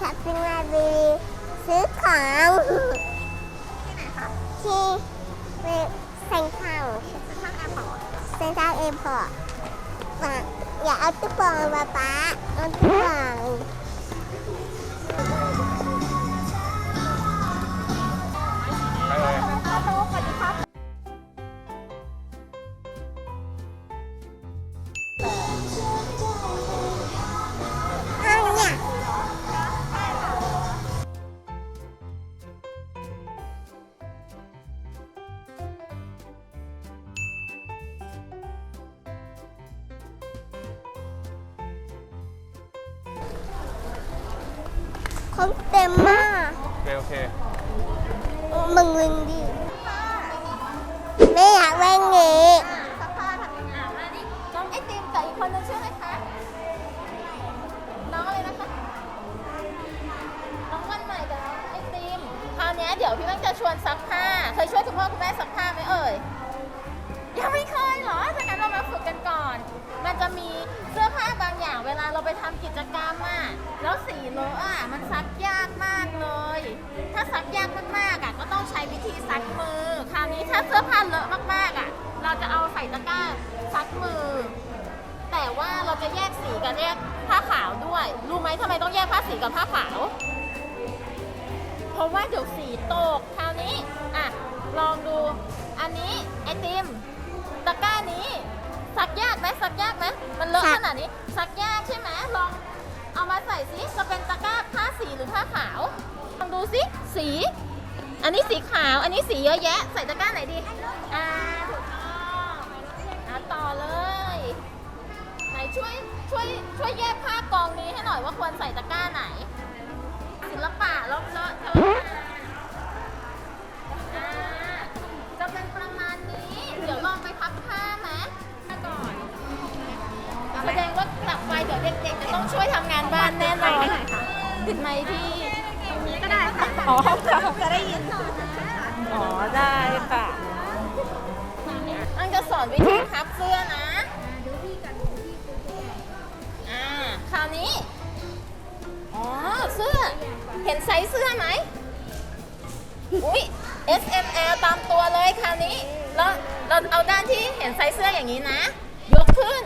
ทับซิมาบีซื้อของที่เซ็นทรัลเซ็นทรัลแอร์พอร์ตอย่าเอาตุ๊กป่งมาป๊าเอาตุ๊กป่งไปเลย เขาเต็มมากโอเคโอเคมึงมึงดิไม่อยากเล่นงี้สักผ้าทำยังไงมาดิน้องไอติมกับอีกคนนึงชื่ออะไรคะน้องอะไรนะคะน้องวันใหม่กับน้องไอติมคราวเนี้ยเดี๋ยวพี่แม่งจะชวนซักผ้าเคยช่วยคุณพ่อคุณแม่ซักผ้าไหมเอ่ยยังไม่เคยเหรอถ้างั้นเรามาฝึกกันก่อน มันจะมีเสื้อผ้าบางอย่างเวลาเราไปทำกิจกรรมอะแล้วสีเลอะอะมันซักยากมากเลย ถ้าซักยากมากๆอะก็ต้องใช้วิธีซักมือ คราวนี้ถ้าเสื้อผ้าเลอะมากๆอะ เราจะเอาใส่ตะกร้าซักมือ แต่ว่าเราจะแยกสีกับแยกผ้าขาวด้วย รู้ไหมทำไมต้องแยกผ้าสีกับผ้าขาว เพราะว่าเดี๋ยวสีตก คราวนี้อะลองดูอันนี้ไอติมตะกร้านี้ ซักยากไหมซักยากไหมมันเลอะซัขกนาดนี้ ซักยากใช่ไหมลองเอามาใส่สิจะเป็นตะกร้าผ้าสีหรือผ้าขาวลองดูสิสี อันนี้สีขาวอันนี้สีเยอะแยะ ใส่ตะกร้าไหนดีอ่าถูกต้องอะต่อเลยไหนช่วยช่วยช่วยแยกผ้ากองนี้ให้หน่อยว่าควรใส่ตะกร้าไหน ศิลปะเลอะเลอะเทอะ ติดไหมพี่ตรงนี้ก็ได้ค่ะอ๋อค่ะจะได้ยินอ๋อได้ค่ะอันจะสอนวิธีพับเสื้อนะอ่าคราวนี้อ๋อเสื้อเห็นไซส์เสื้อไหมอุ้ย S M L ตามตัวเลยคราวนี้เราเราเอาด้านที่เห็นไซส์เสื้ออย่างนี้นะ ยกขึ้น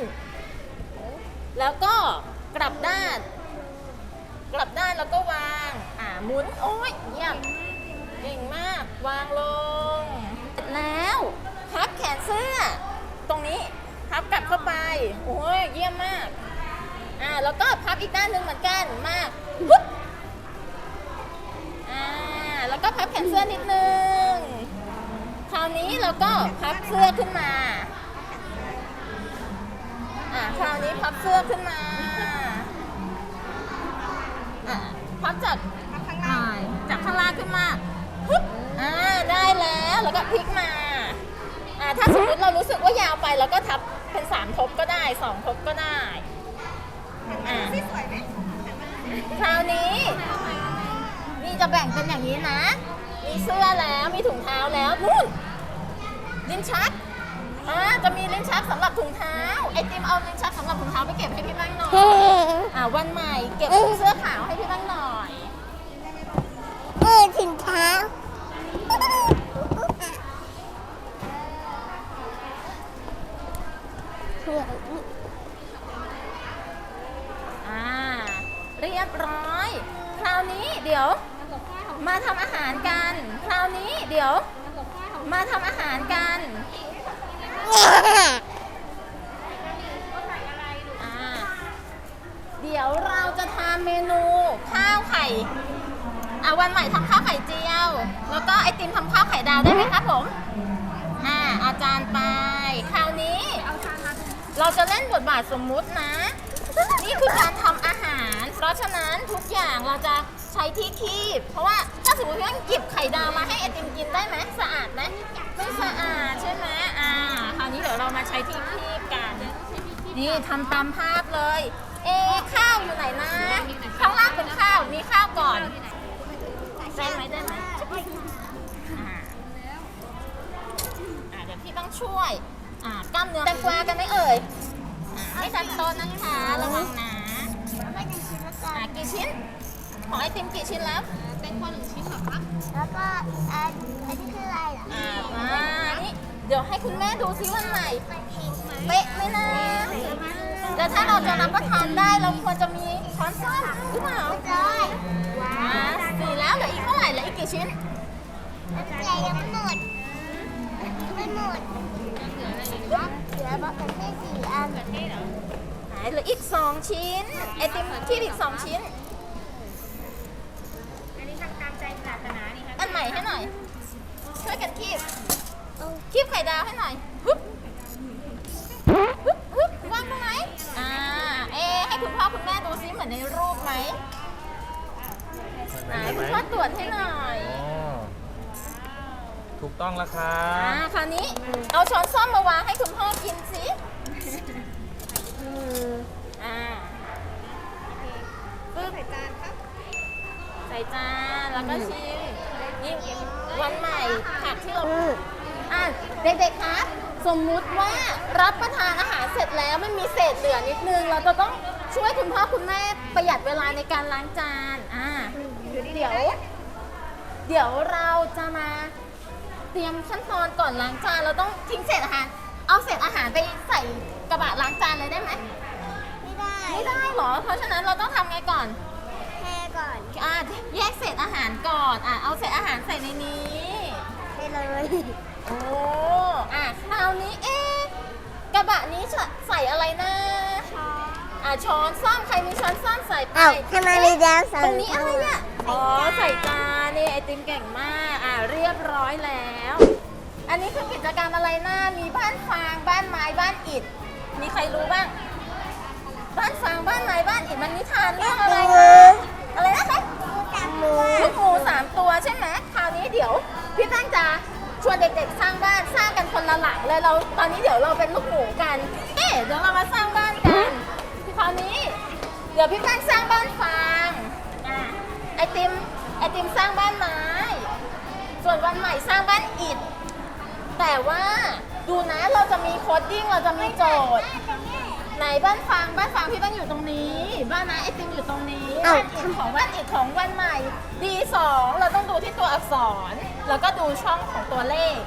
แล้วก็กลับด้าน กลับด้านแล้วก็วาง อ่าหมุน โอ้ยเยี่ยมเก่งมาก วางลง เสร็จแล้วพับแขนเสื้อ ตรงนี้พับกลับเข้าไป โอ้ยเยี่ยมมาก อ่าแล้วก็พับอีกด้านหนึ่งเหมือนกันมากปุ๊บอ่าแล้วก็พับแขนเสื้อนิดนึง คราวนี้เราก็พับเสื้อขึ้นมา อ่าคราวนี้พับเสื้อขึ้นมาอ่า พับจากข้างล่างจากข้างล่างขึ้นมาปึ๊บอ่าได้แล้วแล้วก็พลิกมาอ่าถ้าสมมติเรารู้สึกว่ายาวไปเราก็ทับเป็นสามทบก็ได้สองทบก็ได้อ่าคราวนี้นี่จะแบ่งเป็นอย่างนี้นะ มีเสื้อแล้วมีถุงเท้าแล้วนู่นลิ้นชักอ่าจะมีลิ้นชักสำหรับถุงเท้าไอติมเอาลิ้นชักสำหรับถุงเท้าไปเก็บให้พี่บ้างหน่อยอ่าวันใหม่เก็บเสื้อขาวให้พี่บ้างหน่อย เออถึงเท้า อ่า เรียบร้อย คราวนี้เดี๋ยว มาทำอาหารกัน คราวนี้เดี๋ยว มาทำอาหารกัน อ่า เดี๋ยวเราจะทำเมนูข้าวไข่ อ่าวันใหม่ทำข้าวไข่เจียว แล้วก็ไอติมทำข้าวไข่ดาวได้ไหมครับผม อ่าอาจารย์ไป คราวนี้ เราจะเล่นบทบาทสมมุตินะ นี่คือการทำอาหาร เพราะฉะนั้นทุกอย่างเราจะใช้ที่คีบ เพราะว่าถ้าสมมติว่าหยิบไข่ดาวมาให้ไอติมกินได้ไหมสะอาดไหมไม่สะอาดใช่ไหมอ่า คราวนี้เดี๋ยวเรามาใช้ที่คีบกัน นี่ทำตามภาพเลย เอะข้าวอยู่ไหนนะ ข้างล่างเป็นข้าวนี่ข้าวก่อน ล้ามเนื้อแตงกวากันไหมเอ่ยอ่าไม่ทันโต๊ะนะคะระวังนะอ่ากี่ชิ้น ของไอติมกี่ชิ้นแล้วแตงกวาหนึ่งชิ้นเหรอครับแล้วก็อันอันนี้คืออะไรเหรออ่ามานี่เดี๋ยวให้คุณแม่ดูซิวันใหม่เป๊ะไหมนะแต่ถ้าเราจะรับประทานได้เราควรจะมีช้อนส้อมหรือเปล่าจอยอ่าสี่แล้วเหลืออีกเท่าไหร่เหลืออีกกี่ชิ้นน้ำใจยังไม่หมดยัง ไม่หมดเหลือมะเขือเทศสี่อันไหนเหลืออีกสองชิ้นไอติมที่อีกสองชิ้น อันนี้ทำตามใจปรารถนานี่ครับอันใหม่ให้หน่อย ช่วยกันคีบคีบไข่ดาวให้หน่อยฮึบฮึบฮึบวางตรงไหนอ่าเอะให้คุณพ่อคุณแม่ดูซิเหมือนในรูปไหมไหนคุณพ่อตรวจให้หน่อยอ๋อ ถูกต้องแล้วครัอ่าบคราวนี้เอาช้อนส้อมมาวางให้คุณพ่อกินสิอ่าปึ๊บใส่จานครับใส่จานแล้วก็ชิมนี่วันใหม่ผักที่เราอะเด็กๆครับ สมมุติว่ารับประทานอาหารเสร็จแล้วไม่มีเศษเหลือนิดนึง เราจะต้องช่วยคุณพ่อคุณแม่ประหยัดเวลาในการล้างจานอ่าเดี๋ยว เดี๋ยวเราจะมา เตรียมขั้นตอนก่อนล้างจานเราต้องทิ้งเศษอาหาร เอาเศษอาหารไปใส่กระบะล้างจานเลยได้ไหมไม่ได้ไม่ได้เหรอ เพราะฉะนั้นเราต้องทำไงก่อนแค่ก่อนอะแยกเศษอาหารก่อนอะเอาเศษอาหารใส่ในนี้ ไปเลยโอ้อะคราวนี้เอ๊ะกระบะนี้จะใส่อะไรนะ อะช้อนซ่อมใครมีช้อนซ่อมใส่ไปอ้าวทำไมมีแดงสองตรงนี้อะไรเนี่ยตัวอ๋อใส่จานนี่ไอติมเก่งมากอะเรียบร้อยแล้ว อันนี้คือกิจกรรมอะไรนะมีบ้านฟางบ้านไม้บ้านอิฐมีใครรู้บ้าง บ้านฟางบ้านไม้บ้านอิฐมันนิทานเรื่องอะไรนะอะไรนะคะจับมือลูกหมูสามตัวใช่ไหมคราวนี้เดี๋ยวพี่แป้งจะชวนเด็กๆสร้างบ้านสร้างกันคนละหลังเลยเราตอนนี้เดี๋ยวเราเป็นลูกหมูกัน เอ๊ะเดี๋ยวเรามาสร้างบ้านกัน คราวนี้ เดี๋ยวพี่แป้งสร้างบ้านฟางอะไอติมไอติมสร้างบ้านไม้ ส่วนวันใหม่สร้างบ้านอิฐ แต่ว่าดูนะเราจะมีโคดดิ้งเราจะมีโจทย์ ไหนบ้านฟางบ้านฟางพี่แป้งอยู่ตรงนี้ บ้านนะไอติมอยู่ตรงนี้อ้าวบ้านอิฐของบ้านอิฐของวันใหม่ D2 เราต้องดูที่ตัวอักษร แล้วก็ดูช่องของตัวเลข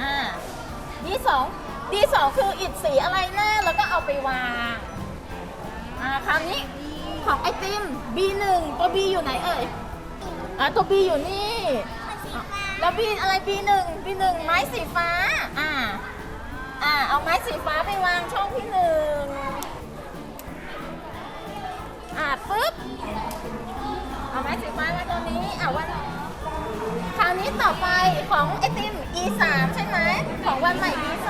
อ่า D2 D2 คืออิฐสีอะไรนะแล้วก็เอาไปวาง อ่าคราวนี้ของไอติม B1 ตัว B อยู่ไหนเอ่ยอ่าตัว B อยู่นี่แล้ว B อะไร B1 B1 ไม้สีฟ้าอ่าอ่าเอาไม้สีฟ้าไปวางช่องที่หนึ่งอ่าปึ๊บเอาไม้สีฟ้ามาตรงนี้อ่าวันคราวนี้ต่อไปของไอติม E3 ใช่ไหมของวันใหม่ E3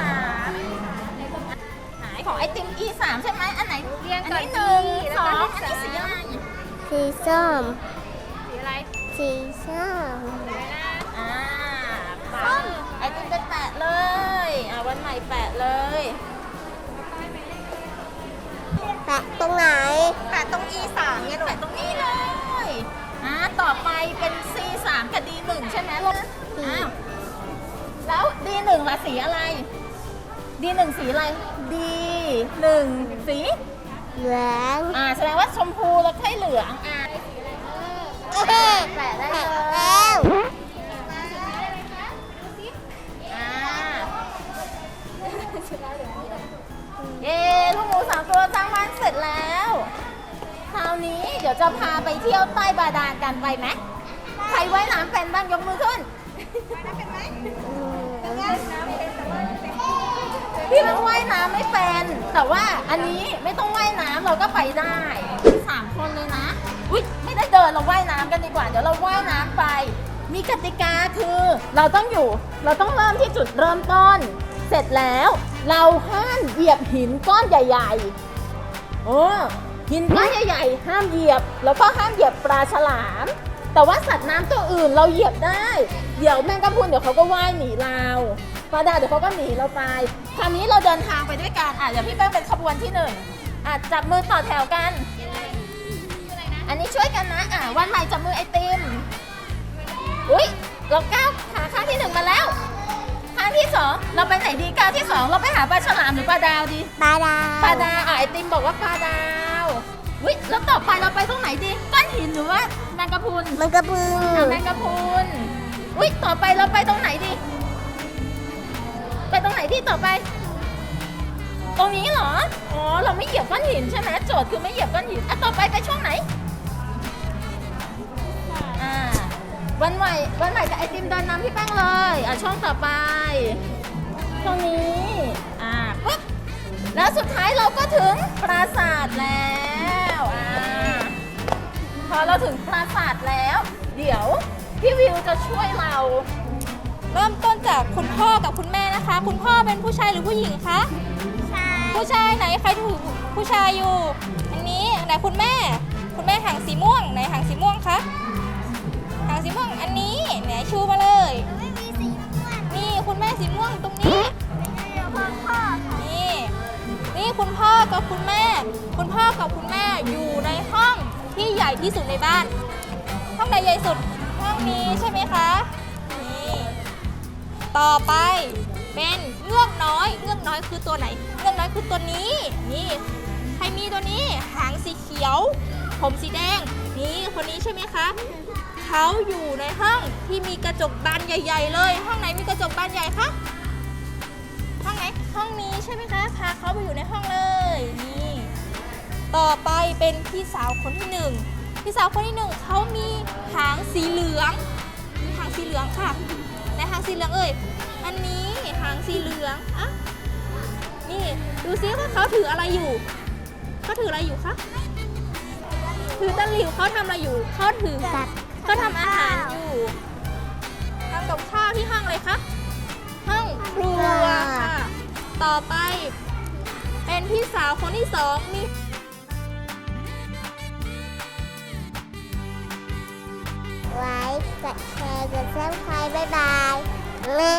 ของไอติม E3 ใช่ไหมอันไหนเรียงก่อนอันนี้หนึ่งดีแล้วสอก็งลูอักนนี้สามสีอะไรสีส้มสีอะไรสีส้มอ่าปะไอติมไปแปะเลยอ่าวันใหม่แปะเลยแปะตรงไหนแปะตรง E3 เนี่ยแปะตรงนี้เลยอ่าต่อไปเป็น C3 กับ D1 ใช่ไหมลูกอ้าวแล้ว D1 ละสีอะไร D1 สีอะไร D1 สีเหลืองอ่าแสดงว่าชมพูแล้วค่อยเหลืองอ่าแปะแปะได้เลยแล้วอ่าเย้ลูกหมูสามตัวสร้างบ้านเสร็จแล้ว คราวนี้เดี๋ยวจะพาไปเที่ยวใต้บาดาลกันไปไหมใครว่ายน้ำเป็นบ้างยกมือขึ้น พี่มันว่ายน้ำไม่เป็น แต่ว่าอันนี้ไม่ต้องว่ายน้ำเราก็ไปได้สามคนเลยนะ อุ๊ยไม่ได้เดินเราว่ายน้ำกันดีกว่า เดี๋ยวเราว่ายน้ำไป มีกติกาคือเราต้องอยู่ เราต้องเริ่มที่จุดเริ่มต้น เสร็จแล้ว เราห้ามเหยียบหินก้อนใหญ่ๆโอ้หินก้อนใหญ่ๆห้ามเหยียบ แล้วก็ห้ามเหยียบปลาฉลาม แต่ว่าสัตว์น้ำตัวอื่นเราเหยียบได้ เดี๋ยวแมงกะพรุนเดี๋ยวเขาก็ว่ายหนีเรา ปลาดาวเดี๋ยวเขาก็หนีเราไปคราวนี้เราเดินทางไปด้วยกันอะเดี๋ยวพี่แป้งเป็นขบวนที่หนึ่งอะจับมือต่อแถวกัน อันนี้ช่วยกันนะอะวันใหม่จับมือไอติมอุ้ยเราก้าวขาข้างที่หนึ่งมาแล้วข้างที่สองเราไปไหนดีก้าวที่สองเราไปหาปลาฉลามหรือปลาดาวดีปลาดาวปลาดาวอะไอติมบอกว่าปลาดาววิแล้วต่อไปเราไปตรงไหนดีก้อนหินหรือว่างกะพรุนมันกระพึงเอาแมงกะพรุนอุ้ยต่อไปเราไปตรงไหนดีไป ตรงไหนที่ต่อไป ตรงนี้เหรอ อ๋อ เราไม่เหยียบก้อนหินใช่ไหมโจทย์คือไม่เหยียบก้อนหิน อะ ต่อไปไปช่วงไหน อ่า วันใหม่ วันใหม่กับไอติมเดินนำพี่แป้งเลย อะ ช่องต่อไปช่องนี้ อ่า ปึ๊บ แล้วสุดท้ายเราก็ถึงปราสาทแล้ว อ่า พอเราถึงปราสาทแล้ว เดี๋ยวพี่วิวจะช่วยเรา เริ่มต้นจากคุณพ่อกับคุณแม่ คะคุณพ่อเป็นผู้ชายหรือผู้หญิงคะใช่ผู้ชายไหนใครถือผู้ชายอยู่ อันนี้ไหนคุณแม่ คุณแม่หางสีม่วงไหนหางสีม่วงคะหางสีม่วงอันนี้ไหนชูมาเลย ไม่มีสีม่วงนี่คุณแม่สีม่วงตรงนี้ไม่ใช่พ่อพ่อค่ะนี่นี่คุณพ่อกับคุณแม่ คุณพ่อกับคุณแม่อยู่ในห้องที่ใหญ่ที่สุดในบ้าน ห้องไหนใหญ่สุดห้องนี้ใช่ไหมคะนี่ต่อไป เป็นเงือกน้อย เงือกน้อยคือตัวไหน เงือกน้อยคือตัวนี้ นี่ใครมีตัวนี้ หางสีเขียว ผมสีแดง นี่คนนี้ใช่ไหมคะ เขาอยู่ในห้องที่มีกระจกบานใหญ่ ๆ เลย ห้องไหนมีกระจกบานใหญ่คะ ห้องไหน ห้องนี้ใช่ไหมคะ พาเขาไปอยู่ในห้องเลย นี่ ต่อไปเป็นพี่สาวคนที่หนึ่งพี่สาวคนที่หนึ่งเขามีหางสีเหลือง หางสีเหลืองค่ะ ในหางสีเหลืองเอ่ย อันนี้หางสีเหลืองอะนี่ดูซิว่าเขาถืออะไรอยู่ เขาถืออะไรอยู่คะ ถือตะหลิวเขาทำอะไรอยู่ เขาถือเขาทำอาหารอยู่ทำกับข้าวที่ห้องเลยคะห้องครัวค่ะ ต่อไป เป็นพี่สาวคนที่สองมีไว้กดแชร์กดซับสไครต์บ๊ายบายแม่